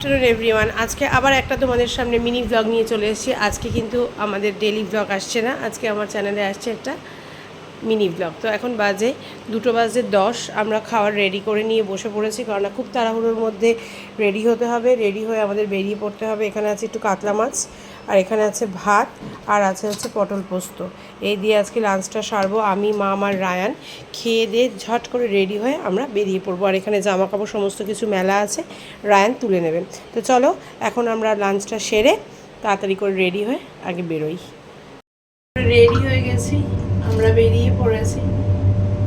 Afternoon everyone আজকে আবার একটা তোমাদের সামনে মিনি ব্লগ নিয়ে চলে এসেছি। আজকে কিন্তু আমাদের ডেলি ব্লগ আসছে না। আজকে আমার চ্যানেলে আসছে একটা মিনি ব্লগ তো এখন বাজে দুটো বাজে দশ, আমরা খাওয়ার রেডি করে নিয়ে বসে পড়েছি, কারণ খুব তাড়াহুড়োর মধ্যে রেডি হতে হবে রেডি হয়ে আমাদের বেরিয়ে পড়তে হবে। এখানে আছে একটু কাতলা মাছ, আর এখানে আছে ভাত, আর আছে হচ্ছে পটল পোস্ত। এই দিয়ে আজকে লাঞ্চটা সারবো আমি, মা, আমার, রায়ান। খেয়ে দিয়ে ঝট করে রেডি হয়ে আমরা বেরিয়ে পড়ব। আর এখানে জামা কাপড় সমস্ত কিছু মেলা আছে, রায়ান তুলে নেবেন তো চলো, এখন আমরা লাঞ্চটা সেরে তাড়াতাড়ি করে রেডি হয়ে আগে বেরোই। রেডি হয়ে গেছি, আমরা বেরিয়ে পড়েছি।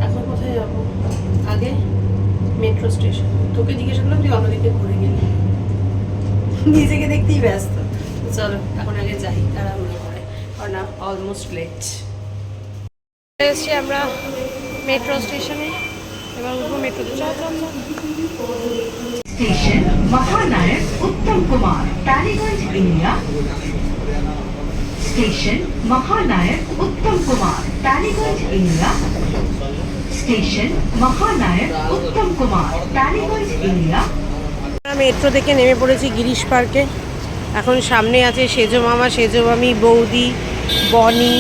এখন কোথায় যাব? আগে মেট্রো স্টেশন তোকে জিজ্ঞেস করলাম তুই অন্যদিকে ঘুরে গেলি। নিজেকে দেখতেই ব্যস্ত। চলো, এখন আগে যাই তারা মনে করে কারণ অলমোস্ট লেট এসছি আমরা মেট্রো স্টেশনে এবার উঠবো মেট্রোতে চল station Mahanayak Uttam Kumar Tollygunge India Station Mahanayak Uttam Kumar, Taliganj, India. Station Mahanayak Uttam Kumar, Taliganj, India. Metro থেকে নেমে পড়েছি গিরিশ পার্কে এখন সামনে আছে সেজো মামা সেজো মামি বৌদি বনি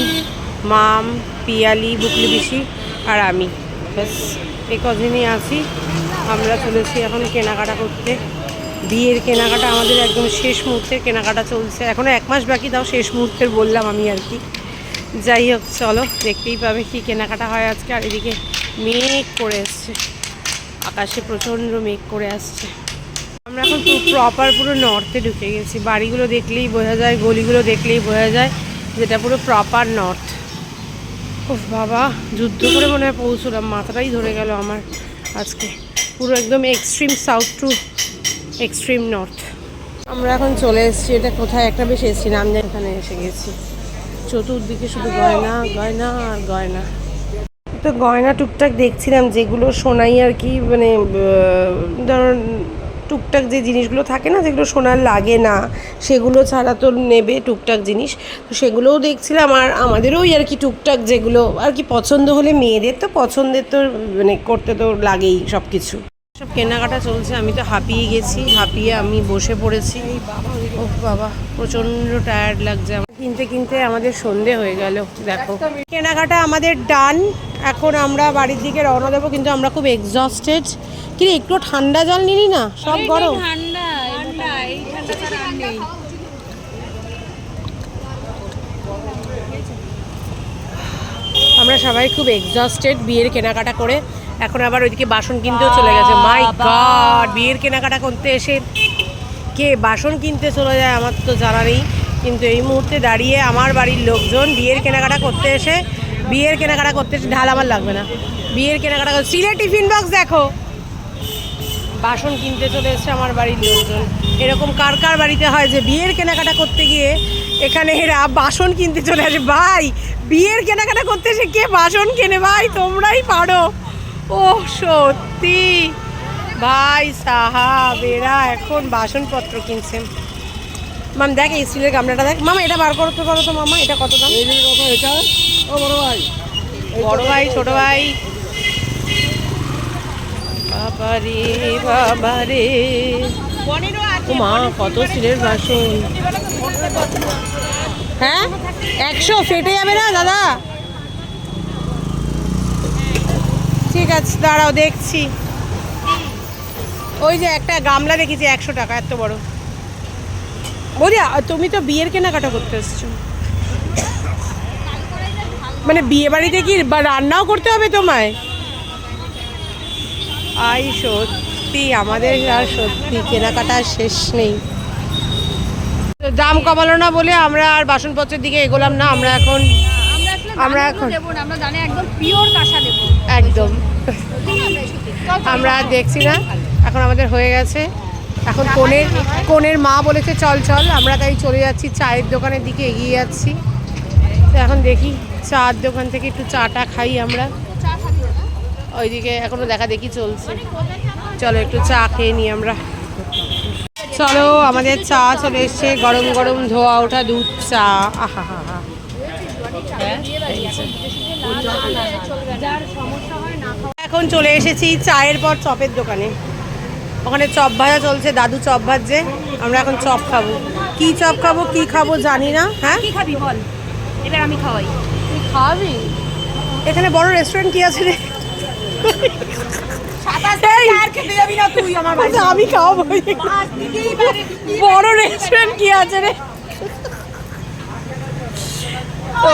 মাম পিয়ালি বুকলি বিশি আর আমি ব্যাস এই কদিনই আছি আমরা চলেছি এখন কেনাকাটা করতে বিয়ের কেনাকাটা আমাদের একদম শেষ মুহূর্তের কেনাকাটা চলছে। এখনও এক মাস বাকি, তাও শেষ মুহূর্তের বললাম আমি আর কি। যাই হোক, চলো, দেখতেই পাবে কি কেনাকাটা হয় আজকে। আর এদিকে মেঘ করে এসছে। আকাশে প্রচণ্ড মেঘ করে আসছে। আমরা এখন পুরো প্রপার পুরো নর্থে ঢুকে গেছি। বাড়িগুলো দেখলেই বোঝা যায়, গলিগুলো দেখলেই বোঝা যায় যেটা পুরো প্রপার নর্থ উফ বাবা, যুদ্ধ করে মনে হয় পৌঁছলাম। মাথাটাই ধরে গেল আমার আজকে। পুরো একদম extreme south to extreme north আমরা এখন চলে এসেছি, এটা কোথায়? একটা বেশ এসেছি নামজান এখানে এসে গেছি। চতুর্দিকে শুধু গয়না গয়না আর গয়না। তো গয়না টুকটাক দেখছিলাম, যেগুলো সোনাই আর কি মানে ধরুন, টুকটাক যে জিনিসগুলো থাকে না, যেগুলো সোনার লাগে না, সেগুলো ছাড়া তো নেবে টুকটাক জিনিস। তো সেগুলোও দেখছিলাম, আর আমাদেরও ওই আর কি টুকটাক যেগুলো আর কি পছন্দ হলে, মেয়েদের তো পছন্দের তো মানে করতে তো লাগেই সব কিছু সব কেনাকাটা চলছে আমি তো হাঁপিয়ে গেছি হাঁপিয়ে আমি বসে পড়েছি। ও বাবা প্রচণ্ড টায়ার্ড লাগছে আমার। কিনতে কিনতে আমাদের সন্ধে হয়ে গেল দেখো। কেনাকাটা আমাদের ডান এখন আমরা বাড়ির দিকে রওনা দেবো কিন্তু আমরা খুব এক্সস্টেড কিন্তু একটু ঠান্ডা জল নিলি না? সব গরম? ঠান্ডা আমরা সবাই খুব এক্সস্টেড বিয়ের কেনাকাটা করে। এখন আবার ওইদিকে বাসন কিনতেও চলে গেছে। মাই গড বিয়ের কেনাকাটা করতে এসে কে বাসন কিনতে চলে যায় আমার তো জানা নেই। কিন্তু এই মুহূর্তে দাঁড়িয়ে আমার বাড়ির লোকজন বিয়ের কেনাকাটা করতে এসে বিয়ের কেনাকাটা করতে এসে ঢাল আমার লাগবে না। বিয়ের কেনাকাটা করতে স্টিলের টিফিন বক্স দেখো। বাসন কিনতে চলে এসেছে আমার বাড়ির লোকজন। এরকম কার কার বাড়িতে হয় যে বিয়ের কেনাকাটা করতে গিয়ে এখানে এরা বাসন কিনতে চলে আসে। ভাই বিয়ের কেনাকাটা করতে এসে কে বাসন কেনে? ভাই তোমরাই পারো। ও সত্যি। ভাই সাহাব এরা এখন বাসনপত্র কিনছেন মাম দেখ এই স্টিলের গামলাটা দেখ। মামা এটা বার করতে পারো তো মামা এটা কত দাম? এটা? ও বড় ভাই। বড় ভাই ছোট ভাই। বাবারে বাবারে। ও মা কত স্টিলের বাসন। হ্যাঁ? একশো ফেটে যাবে না দাদা? ঠিক আছে দাঁড়াও দেখছি। ওই যে একটা গামলা দেখেছি একশো টাকা এত বড়। আ- তুমি তো বিয়ের কেনাকাটা করতে এসছো। মানে বিয়ে বাড়িতে কি বা রান্নাও করতে হবে তোমায়? আই সত্যি আমাদের আর সত্যি কেনাকাটা শেষ নেই। দাম কমালো না বলে আমরা আর বাসনপত্রের দিকে এগোলাম না আমরা এখন আমরা এখন- এখন দেবো না আমরা জানি একদম পিওর কাঁসা দেবো। একদম। আমরা আর দেখছি না। এখন আমাদের হয়ে গেছে। এখন কোনের কোনের মা বলেছে, চল চল। আমরা তাই চলে যাচ্ছি, চায়ের দোকানের দিকে এগিয়ে যাচ্ছি। তো এখন দেখি, চার দোকান থেকে একটু চাটা খাই আমরা। ওইদিকে এখনও দেখা দেখি চলছে। চলো একটু চা খেয়ে নিই আমরা। চলো, আমাদের চা চলে এসছে। গরম গরম ধোয়া ওঠা দুধ চা। আহা, হা হা যার সমস্যা হয় না খাওয়া এখন চলে এসেছি চায়ের পর চপের দোকানে। ওখানে চপ ভাজা চলছে দাদু চপ ভাজছে আমরা এখন চপ খাব। কি চপ খাব কি খাব জানি না হ্যাঁ? কি খাবি বল এবার আমি খাওয়াই। তুই এখানে বড় রেস্টুরেন্ট কি আছে রে? আমি খাওয়াবো বড় রেস্টুরেন্ট কি আছে রে? তো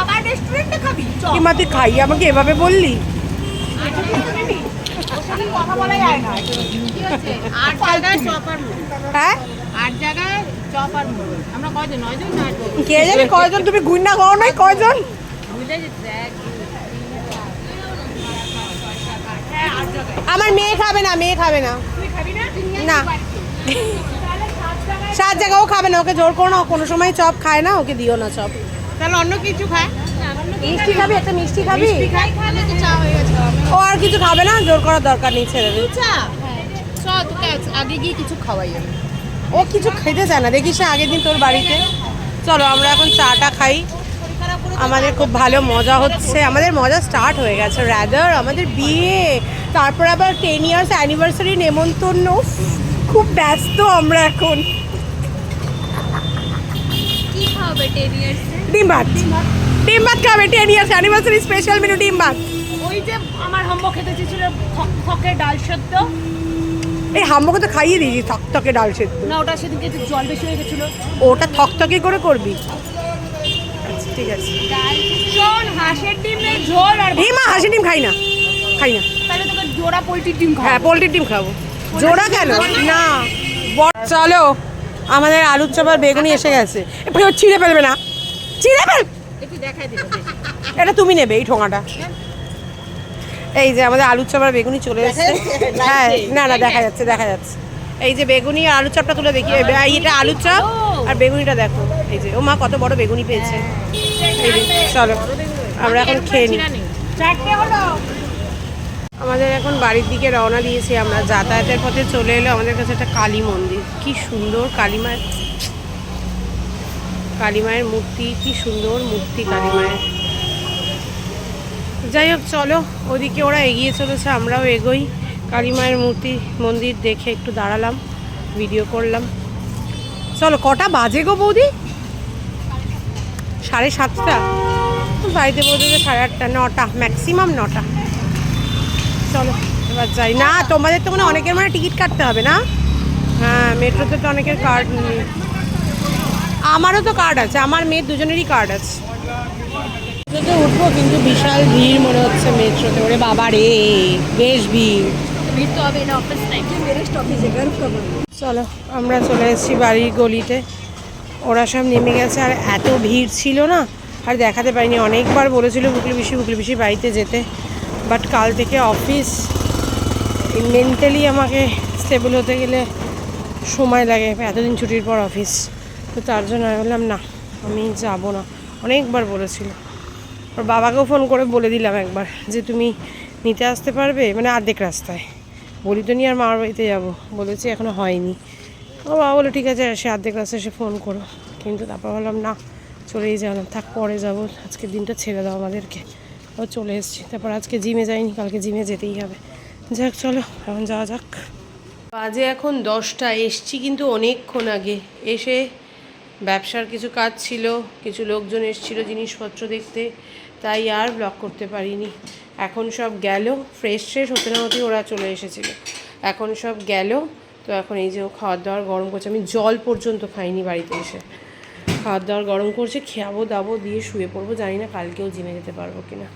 আবার রেস্টুরেন্টে খাবি কি তুই খাই আমাকে এভাবে বললি কথা বলা যায় না আট জায়গায় চপ হ্যাঁ আট জায়গায় চপ আমরা কয়জন নয়জন না কে জানি কয়জন তুমি করো নাই কয়জন আমার মেয়ে খাবে না মেয়ে খাবে না না সাত জায়গা ও খাবে না ওকে জোর করো না কোনো সময় চপ খায় না ওকে দিও না চপ। তাহলে অন্য কিছু খায়? মিষ্টি খাবি একটা মিষ্টি খাবি? ও আর কিছু খাবে না জোর করার দরকার নেই ছেড়ে দে। চা? চ তোকে আগে গিয়ে কিছু খাওয়াই ও কিছু খেতে চায় না দেখিস না আগের দিন তোর বাড়িতে। চলো আমরা এখন চাটা খাই। আমাদের খুব ভালো মজা হচ্ছে। আমাদের মজা স্টার্ট হয়ে গেছে র্যাদার আমাদের বিয়ে। তারপর আবার টেন ইয়ার্স অ্যানিভার্সারি নেমন্তন্ন। খুব ব্যস্ত আমরা এখন। খাওয়াবে ইয়ার্স ডিম ভাত ডিম ভাত খাবে ten years anniversary special menu ডিম ভাত ওই যে আমার হাম্ব খেতে চেয়েছিল থকে ডাল সেদ্ধ। এই হাম্মকে তো খাইয়ে দিয়েছি থকথকে ডাল সেদ্ধ। না ওটা সেদিনকে একটু জল বেশি হয়ে গেছিল। ওটা থকথকে করে করবি। আচ্ছা ঠিক আছে। ডাল শোন হাঁসের ডিমের ঝোল আর এই মা হাসি ডিম খাই না। খাই না। তাহলে তোকে জোড়া পোলট্রির ডিম হ্যাঁ পোলট্রির ডিম খাব জোড়া কেন? না। চলো। আমাদের আলুর চপ আর বেগুনি এসে গেছে। ছিঁড়ে ফেলবে না। ছিঁড়ে ফেল। এটা তুমি নেবে এই ঠোঙাটা। এই যে আমাদের আলুর চপ আর বেগুনি চলে এসেছে। হ্যাঁ না না দেখা যাচ্ছে দেখা যাচ্ছে। এই যে বেগুনি আর আলুর চপটা তুলে দেখি। এটা আলুর চপ আর বেগুনিটা দেখো। এই যে ও মা কত বড় বেগুনি পেয়েছে। চলো আমরা এখন খেয়ে নিই। আমাদের এখন বাড়ির দিকে রওনা দিয়েছি, আমরা যাতায়াতের পথে চলে এলো, আমাদের কাছে একটা কালী মন্দির। কি সুন্দর কালী মায়ের কালী মায়ের মূর্তি, কি সুন্দর মূর্তি কালী মায়ের। যাই হোক, চলো, ওদিকে ওরা এগিয়ে চলেছে, আমরাও এগোই। কালী মায়ের মূর্তি, মন্দির দেখে একটু দাঁড়ালাম ভিডিও করলাম। চলো, কটা বাজে গো বৌদি? সাড়ে সাতটা? বাড়িতে পৌঁছতে সাড়ে আটটা, নটা ম্যাক্সিমাম নটা। চলো এবার যাই। না তোমাদের তো মানে অনেকের মানে টিকিট কাটতে হবে না? হ্যাঁ মেট্রোতে তো অনেকের কার্ড নেই। আমারও তো কার্ড আছে আমার মেয়ের দুজনেরই কার্ড আছে। মেট্রোতে উঠবো কিন্তু বিশাল ভিড় মনে হচ্ছে মেট্রোতে। ওরে বাবা রে বেশ ভিড়। চলো আমরা চলে এসেছি বাড়ির গলিতে। ওরা সব নেমে গেছে আর এত ভিড় ছিল না আর দেখাতে পারিনি। অনেকবার বলেছিল বুকলি পিসি বুকলি পিসি বাড়িতে যেতে। বাট কাল থেকে অফিস। মেন্টালি আমাকে স্টেবল হতে গেলে সময় লাগে, এতদিন ছুটির পর অফিস। তো তার জন্য আমি বললাম, না, আমি যাব না। অনেকবার বলেছিল। ওর বাবাকেও ফোন করে বলে দিলাম একবার যে, তুমি নিতে আসতে পারবে? মানে আর্ধেক রাস্তায়। বলি, তো নিয়ে আর মামার বাড়িতে যাব। বলেছি এখনও হয়নি। ও বাবা বলে ঠিক আছে, সে অর্ধেক রাস্তায় এসে ফোন করো। কিন্তু তারপর বললাম, না, চলেই যাব থাক, পরে যাব। আজকের দিনটা ছেড়ে দাও আমাদেরকে। ও চলে এসেছি। তারপর আজকে জিমে যাইনি কালকে জিমে যেতেই হবে। যাক, চলো, এখন যাওয়া যাক। বাজে এখন দশটা, এসছি কিন্তু অনেকক্ষণ আগে। এসে ব্যবসার কিছু কাজ ছিল, কিছু লোকজন এসেছিল জিনিসপত্র দেখতে, তাই আর ব্লক করতে পারিনি। এখন সব গেল ফ্রেশ ফ্রেশ হতে না হতেই ওরা চলে এসেছিল। এখন সব গেল, তো এখন এই যে খাওয়ার দাওয়ার গরম করছে। আমি জল পর্যন্ত খাইনি বাড়িতে এসে। খাওয়ার দাওয়ার গরম করছে, খেয়াবো, দাবো, দিয়ে শুয়ে পড়ব, জানি না কালকেও জিমে যেতে পারব কিনা।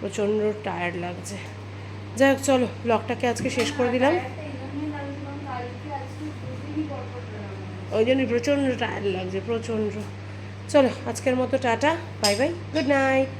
প্রচণ্ড টায়ার্ড লাগছে। যাই হোক, চলো ব্লগটাকে আজকে শেষ করে দিলাম। ওই জন্যই প্রচণ্ড টায়ার্ড লাগছে, প্রচণ্ড। চলো, আজকের মতো tata bye bye good night